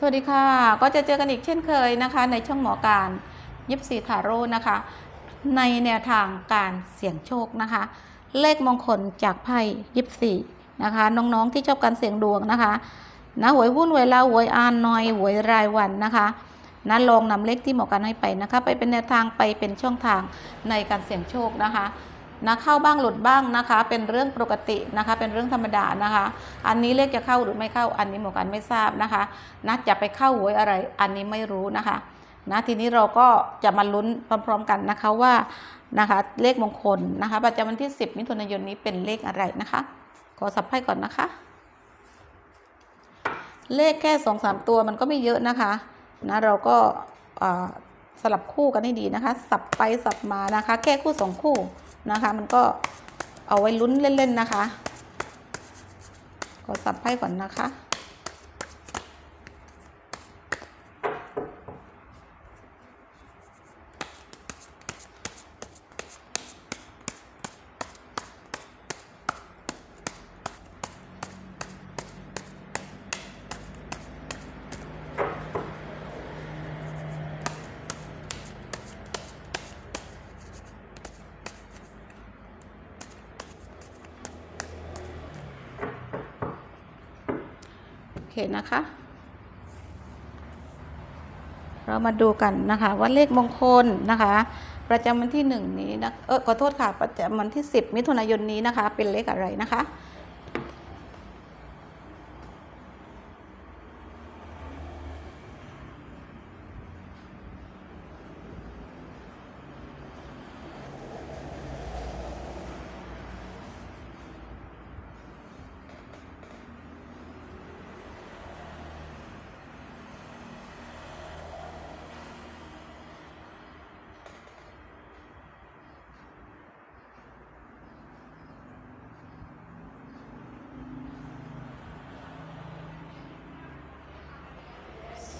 สวัสดีค่ะ ก็จะเจอกันอีกเช่นเคยนะคะ ในช่องหมอการยิปซีทาโร่นะคะ ในแนวทางการเสี่ยงโชคนะคะ เลขมงคลจากไพ่ยิปซีนะคะ น้องๆที่ชอบการเสี่ยงดวงนะคะนะหวยหุ้นหวยลาหวยอานนอยหวยรายวันนะคะนะลองนำเลขที่หมอการให้ไปนะคะ ไปเป็นแนวทางไปเป็นช่องทางในการเสี่ยงโชคนะคะ นะเข้าบ้างหลุดบ้างนะคะ เป็นเรื่องปกตินะคะ เป็นเรื่องธรรมดานะคะ อันนี้เลขจะเข้าหรือไม่เข้าอันนี้หมอกันไม่ทราบนะคะนะจะไปเข้าหวยอะไร อันนี้ไม่รู้นะคะนะทีนี้เราก็จะมาลุ้นพร้อม ๆ กันนะคะว่านะคะเลขมงคลนะคะประจำวันที่ 10 มิถุนายนนี้เป็นเลขอะไรนะคะขอสับไพ่ก่อนนะคะ เลขแค่สองสามตัวมันก็ไม่เยอะนะคะนะเราก็สลับคู่กันให้ดีนะคะ สับไปสับมานะคะ แค่คู่สองคู่ นะคะ มันก็เอาไว้ลุ้นเล่นๆนะคะ ขอสับไพ่ก่อนนะคะ นะคะ เรามาดูกันนะคะ ว่าเลขมงคลนะคะ ประจำวันที่หนึ่งนี้นะเออขอโทษค่ะ ประจำวันที่สิบมิถุนายนนี้นะคะ เป็นเลขอะไรนะคะ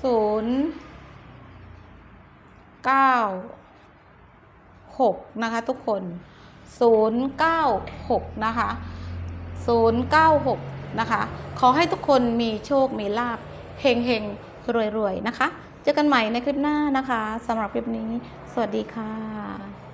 ศูนย์เก้าหกนะคะทุกคนศูนย์เก้าหกนะคะศูนย์เก้าหกนะคะ ขอให้ทุกคนมีโชค มีลาบเฮงเฮงรวยรวยๆนะคะ เจอกันใหม่ในคลิปหน้านะคะสำหรับคลิปนี้ สวัสดีค่ะ